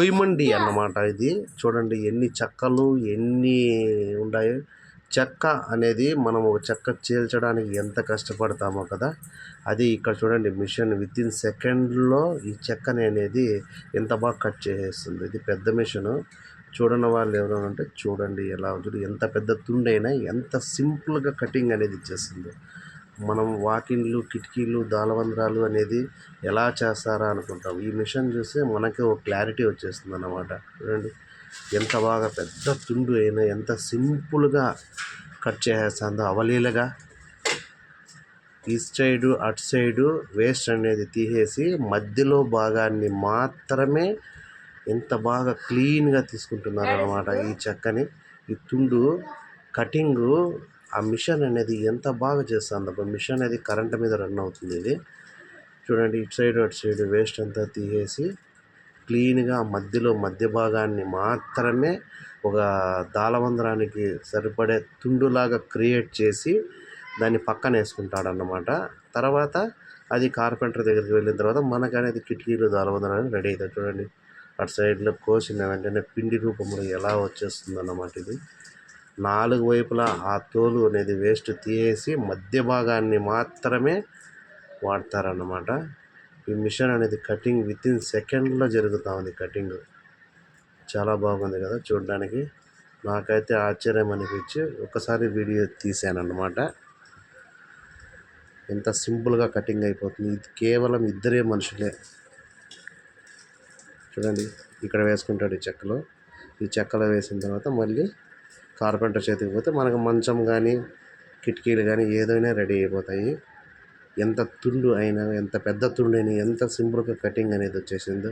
పొయ్యిమండి అన్నమాట ఇది. చూడండి ఎన్ని చెక్కలు ఎన్ని ఉన్నాయి చెక్క అనేది మనం ఒక చెక్క చీల్చడానికి ఎంత కష్టపడతామో కదా. అది ఇక్కడ చూడండి మిషన్ విత్ ఇన్ సెకండ్లో ఈ చెక్కని అనేది ఎంత బాగా కట్ చేసేస్తుంది. ఇది పెద్ద మిషన్. చూడని వాళ్ళు ఎవరైనా ఉంటే చూడండి ఎలా ఉంటుంది ఎంత పెద్ద తుండైనా ఎంత సింపుల్గా కటింగ్ అనేది ఇచ్చేస్తుంది. మనం వాకిన్లు కిటికీలు దాలవంద్రాలు అనేది ఎలా చేస్తారా అనుకుంటాం. ఈ మిషన్ చూస్తే మనకి ఒక క్లారిటీ వచ్చేస్తుంది అన్నమాట చూడండి ఎంత బాగా పెద్ద తుండు అయినా ఎంత సింపుల్గా కట్ చేసేస్తుందో అవలీలగా. ఈ సైడు అటు సైడు వేస్ట్ అనేది తీసేసి మధ్యలో భాగాన్ని మాత్రమే ఎంత బాగా క్లీన్గా తీసుకుంటున్నారు అనమాట ఈ చెక్కని. ఈ తుండు కటింగు ఆ మిషన్ అనేది ఎంత బాగా చేస్తుంది మిషన్ అనేది కరెంట్ మీద రన్ అవుతుంది ఇది. చూడండి ఇటు సైడ్ అటు సైడ్ వేస్ట్ అంతా తీసేసి క్లీన్గా మధ్యలో మధ్య భాగాన్ని మాత్రమే ఒక దాళవంద్రానికి సరిపడే తుండులాగా క్రియేట్ చేసి దాన్ని పక్కన వేసుకుంటాడన్నమాట. తర్వాత అది కార్పెంటర్ దగ్గరికి వెళ్ళిన తర్వాత మనకు అనేది కిటికీలు దాళవంద్రాన్ని రెడీ అవుతాయి. చూడండి అటు సైడ్లో కోసిన వెంటనే పిండి రూపంలో ఎలా వచ్చేస్తుంది అన్నమాట ఇది. నాలుగు వైపులా ఆ తోలు అనేది వేస్ట్ తీసేసి మధ్య భాగాన్ని మాత్రమే వాడతారన్నమాట. ఈ మిషన్ అనేది కటింగ్ విత్ ఇన్ సెకండ్లో జరుగుతూ ఉంది కటింగ్ చాలా బాగుంది కదా చూడడానికి. నాకైతే ఆశ్చర్యం అనిపించి ఒకసారి వీడియో తీశాను అన్నమాట ఎంత సింపుల్గా కటింగ్ అయిపోతుంది. ఇది కేవలం ఇద్దరే మనుషులే. చూడండి ఇక్కడ వేసుకుంటాడు ఈ చెక్కలో. ఈ చెక్కలో వేసిన తర్వాత మళ్ళీ కార్పెంటర్ చేతికి పోతే మనకు మంచం కానీ కిటికీలు కానీ ఏదైనా రెడీ అయిపోతాయి. ఎంత తుండు అయినా ఎంత పెద్ద తుండు అయినా ఎంత సింపుల్గా కటింగ్ అనేది వచ్చేసిందో